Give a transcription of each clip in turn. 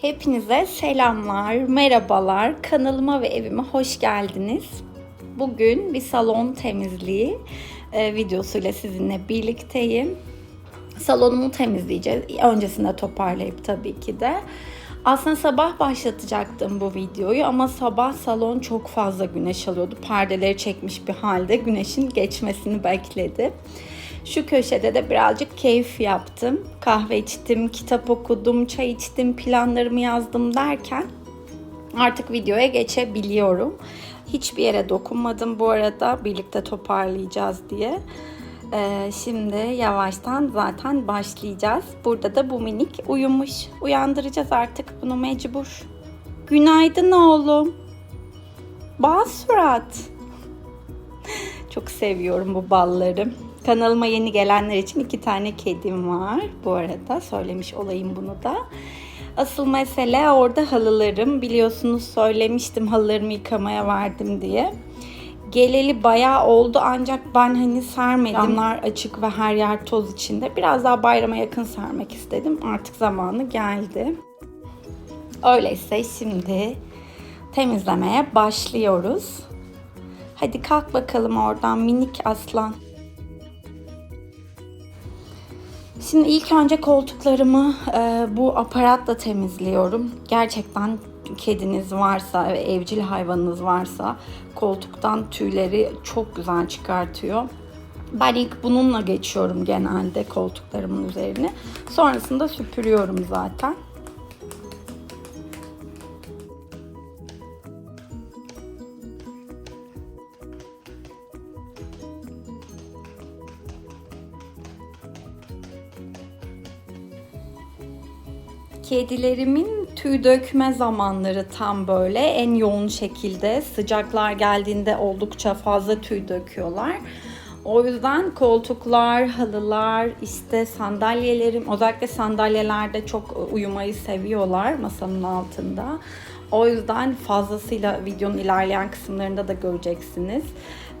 Hepinize selamlar, merhabalar. Kanalıma ve evime hoş geldiniz. Bugün bir salon temizliği e, videosuyla sizinle birlikteyim. Salonumu temizleyeceğiz. Öncesinde toparlayıp tabii ki de. Aslında sabah başlatacaktım bu videoyu ama sabah salon çok fazla güneş alıyordu. Perdeleri çekmiş bir halde güneşin geçmesini bekledim. Şu köşede de birazcık keyif yaptım. Kahve içtim, kitap okudum, çay içtim, planlarımı yazdım derken artık videoya geçebiliyorum. Hiçbir yere dokunmadım bu arada birlikte toparlayacağız diye. Ee, şimdi yavaştan zaten başlayacağız. Burada da bu minik uyumuş. Uyandıracağız artık bunu mecbur. Günaydın oğlum. Bal surat. Çok seviyorum bu balları. Kanalıma yeni gelenler için iki tane kedim var. Bu arada söylemiş olayım bunu da. Asıl mesele orada halılarım. Biliyorsunuz söylemiştim halılarımı yıkamaya verdim diye. Geleli bayağı oldu ancak ben hani sermedim. Camlar açık ve her yer toz içinde. Biraz daha bayrama yakın sermek istedim. Artık zamanı geldi. Öyleyse şimdi temizlemeye başlıyoruz. Hadi kalk bakalım oradan minik aslan. Şimdi ilk önce koltuklarımı e, bu aparatla temizliyorum. Gerçekten kediniz varsa ve evcil hayvanınız varsa koltuktan tüyleri çok güzel çıkartıyor. Ben ilk bununla geçiyorum genelde koltuklarımın üzerine. Sonrasında süpürüyorum zaten. Kedilerimin tüy dökme zamanları tam böyle en yoğun şekilde sıcaklar geldiğinde oldukça fazla tüy döküyorlar. O yüzden koltuklar, halılar, işte sandalyelerim, özellikle sandalyelerde çok uyumayı seviyorlar masanın altında. O yüzden fazlasıyla videonun ilerleyen kısımlarında da göreceksiniz.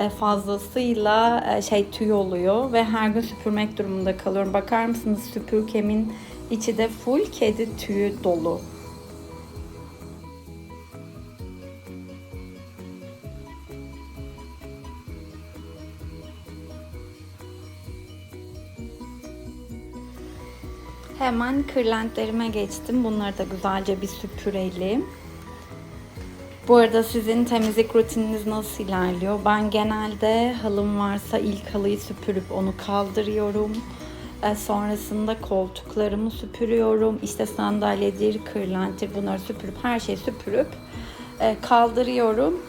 E, fazlasıyla e, şey tüy oluyor ve her gün süpürmek durumunda kalıyorum. Bakar mısınız süpürgemin içi de full kedi tüyü dolu. Hemen kırlentlerime geçtim. Bunları da güzelce bir süpürelim. Bu arada sizin temizlik rutininiz nasıl ilerliyor? Ben genelde halım varsa ilk halıyı süpürüp onu kaldırıyorum. E, sonrasında koltuklarımı süpürüyorum. İşte sandalyedir, kırlenttir bunları süpürüp her şeyi süpürüp e, kaldırıyorum.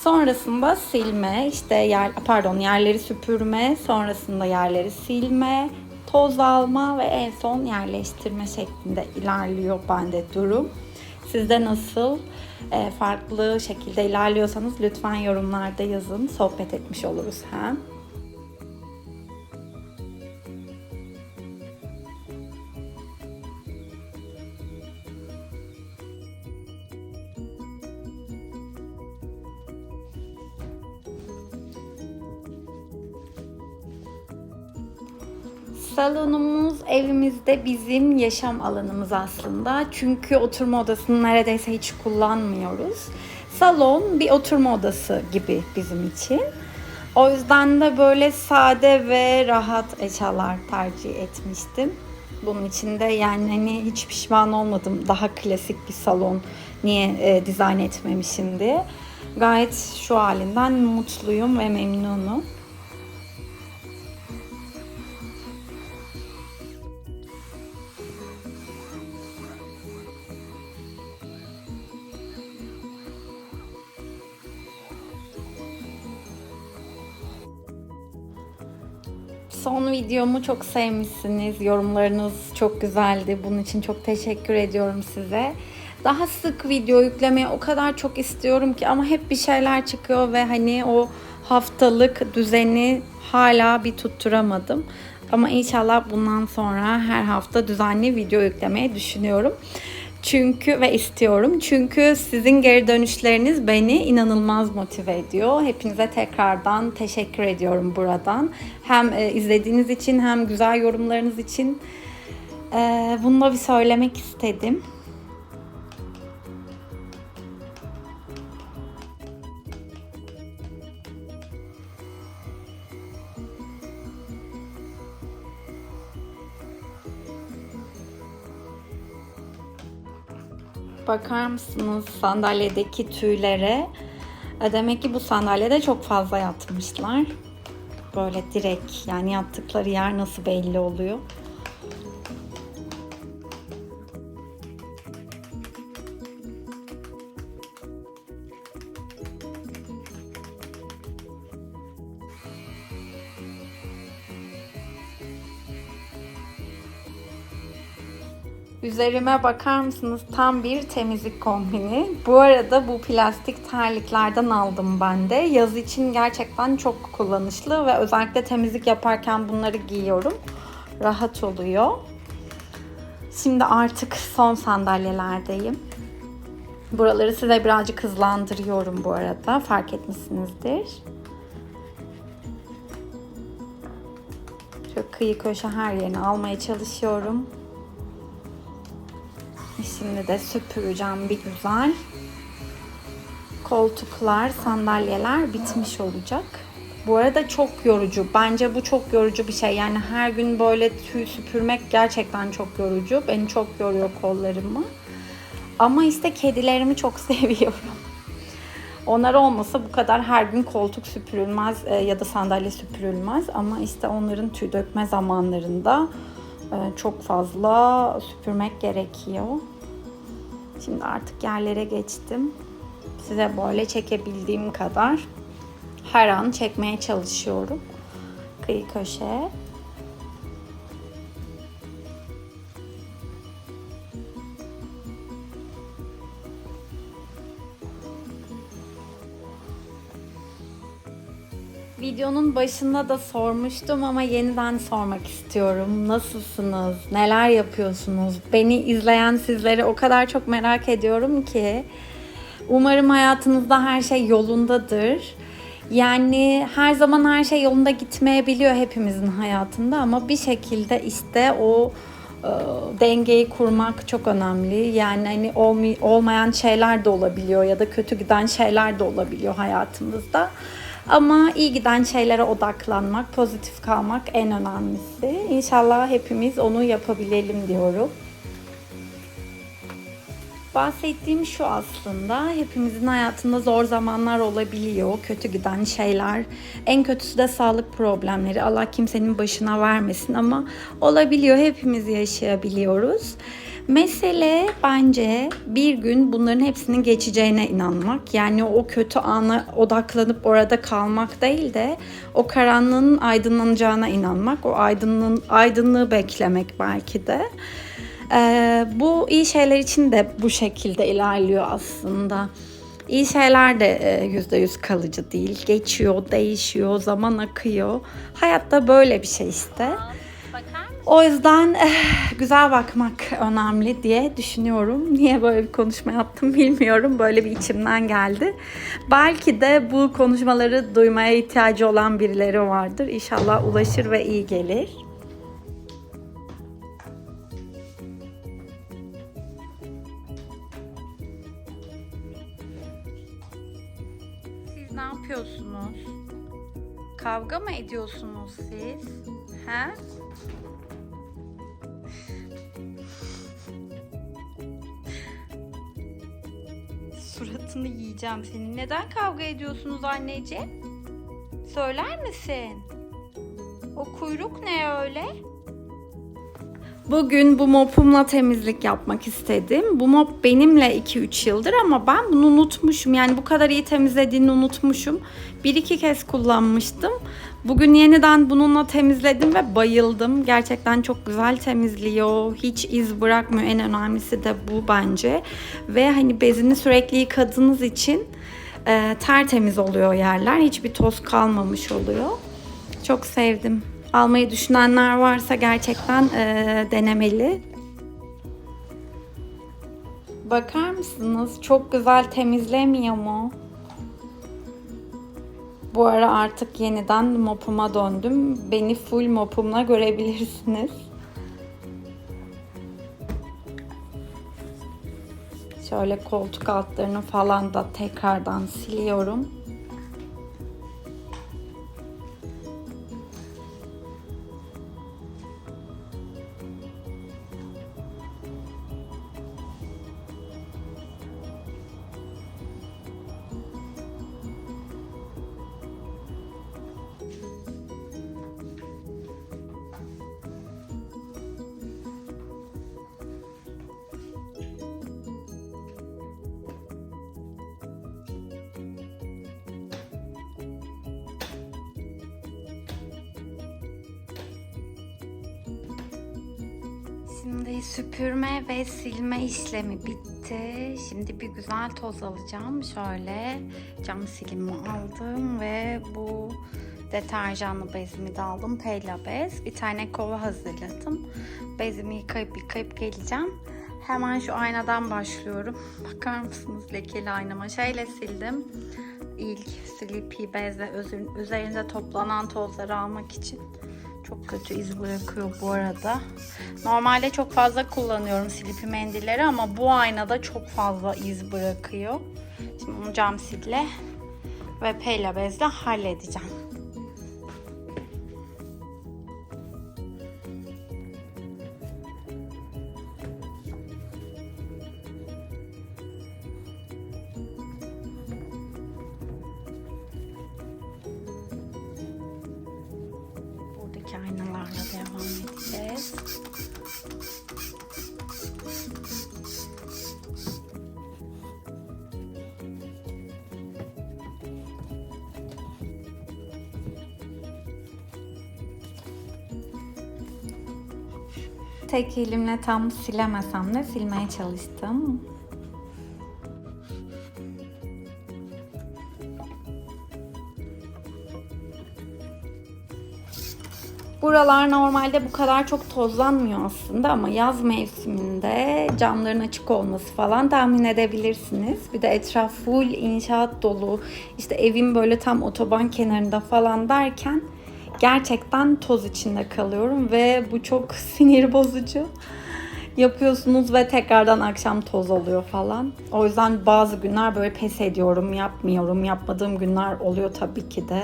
Sonrasında silme, işte yer, pardon yerleri süpürme, sonrasında yerleri silme, toz alma ve en son yerleştirme şeklinde ilerliyor bende durum. Sizde nasıl e, farklı şekilde ilerliyorsanız lütfen yorumlarda yazın. Sohbet etmiş oluruz hem. Salonumuz evimizde bizim yaşam alanımız aslında. Çünkü oturma odasını neredeyse hiç kullanmıyoruz. Salon bir oturma odası gibi bizim için. O yüzden de böyle sade ve rahat eşyalar tercih etmiştim. Bunun için de yani hani hiç pişman olmadım. Daha klasik bir salon niye e, dizayn etmemişim diye. Gayet şu halinden mutluyum ve memnunum. Son videomu çok sevmişsiniz. Yorumlarınız çok güzeldi. Bunun için çok teşekkür ediyorum size. Daha sık video yüklemeyi o kadar çok istiyorum ki ama hep bir şeyler çıkıyor ve hani o haftalık düzeni hala bir tutturamadım. Ama inşallah bundan sonra her hafta düzenli video yüklemeyi düşünüyorum. Çünkü ve istiyorum. Çünkü sizin geri dönüşleriniz beni inanılmaz motive ediyor. Hepinize tekrardan teşekkür ediyorum buradan. Hem e, izlediğiniz için hem güzel yorumlarınız için. E, bunu da bir söylemek istedim. Bakar mısınız sandalyedeki tüylere? E, Demek ki bu sandalyede çok fazla yatmışlar. Böyle direkt yani yattıkları yer nasıl belli oluyor. Üzerime bakar mısınız? Tam bir temizlik kombini. Bu arada bu plastik terliklerden aldım ben de. Yaz için gerçekten çok kullanışlı ve özellikle temizlik yaparken bunları giyiyorum. Rahat oluyor. Şimdi artık son sandalyelerdeyim. Buraları size birazcık hızlandırıyorum bu arada. Fark etmişsinizdir. Şöyle kıyı köşe her yerini almaya çalışıyorum. Şimdi de süpüreceğim bir güzel. Koltuklar, sandalyeler bitmiş olacak. Bu arada çok yorucu. Bence bu çok yorucu bir şey. Yani her gün böyle tüy süpürmek gerçekten çok yorucu. Beni çok yoruyor kollarımı. Ama işte kedilerimi çok seviyorum. Onlar olmasa bu kadar her gün koltuk süpürülmez e, ya da sandalye süpürülmez. Ama işte onların tüy dökme zamanlarında e, çok fazla süpürmek gerekiyor. Şimdi artık yerlere geçtim. Size böyle çekebildiğim kadar her an çekmeye çalışıyorum. Kıyı köşe. Videonun başında da sormuştum ama yeniden sormak istiyorum. Nasılsınız? Neler yapıyorsunuz? Beni izleyen sizleri o kadar çok merak ediyorum ki. Umarım hayatınızda her şey yolundadır. Yani her zaman her şey yolunda gitmeyebiliyor hepimizin hayatında ama bir şekilde işte o e, dengeyi kurmak çok önemli. Yani hani olmay- olmayan şeyler de olabiliyor ya da kötü giden şeyler de olabiliyor hayatımızda. Ama iyi giden şeylere odaklanmak, pozitif kalmak en önemlisi. İnşallah hepimiz onu yapabilelim diyorum. Bahsettiğim şu aslında hepimizin hayatında zor zamanlar olabiliyor, kötü giden şeyler. En kötüsü de sağlık problemleri. Allah kimsenin başına vermesin ama olabiliyor. Hepimiz yaşayabiliyoruz. Mesele bence bir gün bunların hepsinin geçeceğine inanmak. Yani o kötü ana odaklanıp orada kalmak değil de o karanlığın aydınlanacağına inanmak. O aydınlığın, aydınlığı beklemek belki de. Ee, bu iyi şeyler için de bu şekilde ilerliyor aslında. İyi şeyler de yüzde yüz kalıcı değil. Geçiyor, değişiyor, zaman akıyor. Hayatta böyle bir şey işte. O yüzden eh, güzel bakmak önemli diye düşünüyorum. Niye böyle bir konuşma yaptım bilmiyorum. Böyle bir içimden geldi. Belki de bu konuşmaları duymaya ihtiyacı olan birileri vardır. İnşallah ulaşır ve iyi gelir. Siz ne yapıyorsunuz? Kavga mı ediyorsunuz siz? He? Suratını yiyeceğim senin. Neden kavga ediyorsunuz anneciğim? Söyler misin? O kuyruk ne öyle? Bugün bu mopumla temizlik yapmak istedim. Bu mop benimle 2-3 yıldır ama ben bunu unutmuşum. Yani bu kadar iyi temizlediğini unutmuşum. Bir iki kez kullanmıştım. Bugün yeniden bununla temizledim ve bayıldım. Gerçekten çok güzel temizliyor. Hiç iz bırakmıyor. En önemlisi de bu bence. Ve hani bezini sürekli yıkadığınız için e, tertemiz oluyor yerler. Hiçbir toz kalmamış oluyor. Çok sevdim. Almayı düşünenler varsa gerçekten e, denemeli. Bakar mısınız? Çok güzel temizlemiyor mu? Bu ara artık yeniden mopuma döndüm. Beni full mopumla görebilirsiniz. Şöyle koltuk altlarını falan da tekrardan siliyorum. Şimdi süpürme ve silme işlemi bitti. Şimdi bir güzel toz alacağım. Şöyle cam silimi aldım ve bu deterjanlı bezimi de aldım. Pella bez. Bir tane kova hazırladım. Bezimi yıkayıp yıkayıp geleceğim. Hemen şu aynadan başlıyorum. Bakar mısınız lekeli aynama? Şeyle sildim. İlk Sleepy bezle üzerinde toplanan tozları almak için. Çok kötü iz bırakıyor bu arada. Normalde çok fazla kullanıyorum silipi mendilleri ama bu aynada çok fazla iz bırakıyor. Şimdi onu cam sille ve peyla bezle halledeceğim. Tek elimle tam silemesem de silmeye çalıştım. Buralar normalde bu kadar çok tozlanmıyor aslında ama yaz mevsiminde camların açık olması falan tahmin edebilirsiniz. Bir de etraf full inşaat dolu. İşte evim böyle tam otoban kenarında falan derken gerçekten toz içinde kalıyorum ve bu çok sinir bozucu. Yapıyorsunuz ve tekrardan akşam toz oluyor falan. O yüzden bazı günler böyle pes ediyorum, yapmıyorum. Yapmadığım günler oluyor tabii ki de.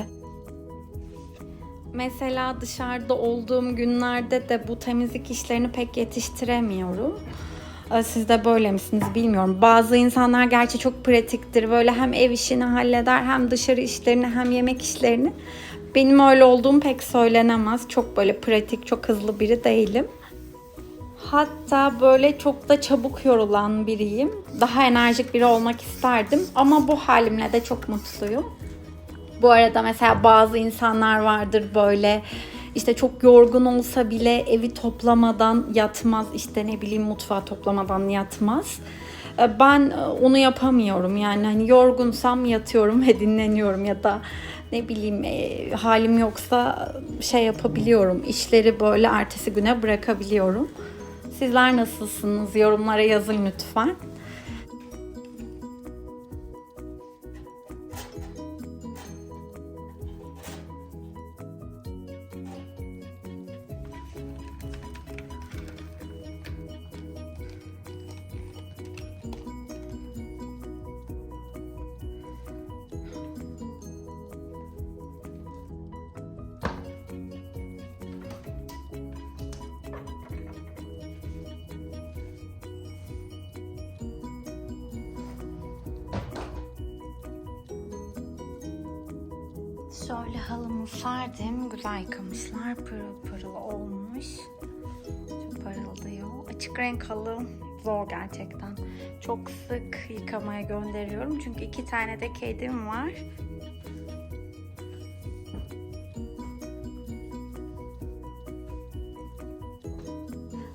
Mesela dışarıda olduğum günlerde de bu temizlik işlerini pek yetiştiremiyorum. Ee, Siz de böyle misiniz bilmiyorum. Bazı insanlar gerçi çok pratiktir. Böyle hem ev işini halleder hem dışarı işlerini hem yemek işlerini. Benim öyle olduğum pek söylenemez. Çok böyle pratik, çok hızlı biri değilim. Hatta böyle çok da çabuk yorulan biriyim. Daha enerjik biri olmak isterdim ama bu halimle de çok mutluyum. Bu arada mesela bazı insanlar vardır böyle işte çok yorgun olsa bile evi toplamadan yatmaz. işte ne bileyim mutfağı toplamadan yatmaz. Ben onu yapamıyorum. Yani hani yorgunsam yatıyorum ve dinleniyorum ya da ne bileyim e, halim yoksa şey yapabiliyorum. İşleri böyle ertesi güne bırakabiliyorum. Sizler nasılsınız? Yorumlara yazın lütfen. Şöyle halımı serdim. Güzel yıkamışlar. Pırıl pırıl olmuş. Çok parıldıyor. Açık renk halı zor gerçekten. Çok sık yıkamaya gönderiyorum. Çünkü iki tane de kedim var.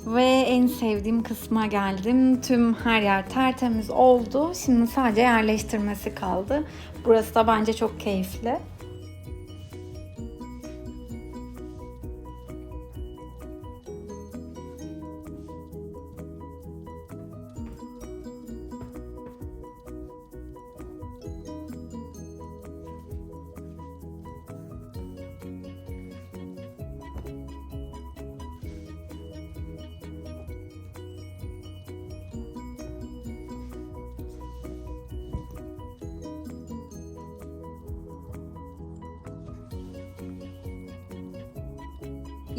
Ve en sevdiğim kısma geldim. Tüm her yer tertemiz oldu. Şimdi sadece yerleştirmesi kaldı. Burası da bence çok keyifli.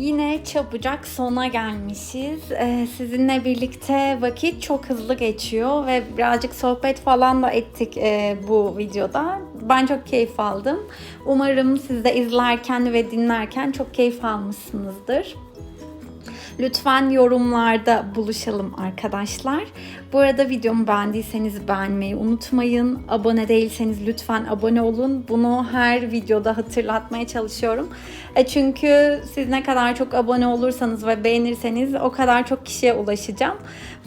Yine çabucak sona gelmişiz. Ee, sizinle birlikte vakit çok hızlı geçiyor ve birazcık sohbet falan da ettik e, bu videoda. Ben çok keyif aldım. Umarım siz de izlerken ve dinlerken çok keyif almışsınızdır. Lütfen yorumlarda buluşalım arkadaşlar. Bu arada videomu beğendiyseniz beğenmeyi unutmayın. Abone değilseniz lütfen abone olun. Bunu her videoda hatırlatmaya çalışıyorum. E çünkü siz ne kadar çok abone olursanız ve beğenirseniz o kadar çok kişiye ulaşacağım.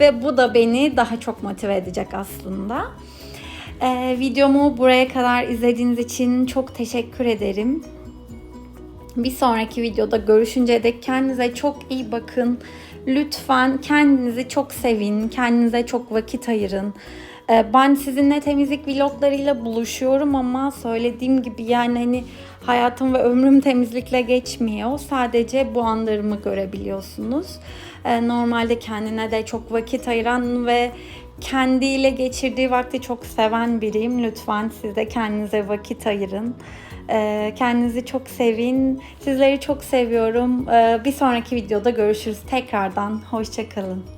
Ve bu da beni daha çok motive edecek aslında. E, videomu buraya kadar izlediğiniz için çok teşekkür ederim. Bir sonraki videoda görüşünceye dek kendinize çok iyi bakın. Lütfen kendinizi çok sevin, kendinize çok vakit ayırın. Ee, Ben sizinle temizlik vloglarıyla buluşuyorum ama söylediğim gibi yani hani hayatım ve ömrüm temizlikle geçmiyor. Sadece bu anlarımı görebiliyorsunuz. Ee, Normalde kendine de çok vakit ayıran ve kendiyle geçirdiği vakti çok seven biriyim. Lütfen siz de kendinize vakit ayırın. Ee, Kendinizi çok sevin. Sizleri çok seviyorum. Ee, Bir sonraki videoda görüşürüz tekrardan. Hoşçakalın.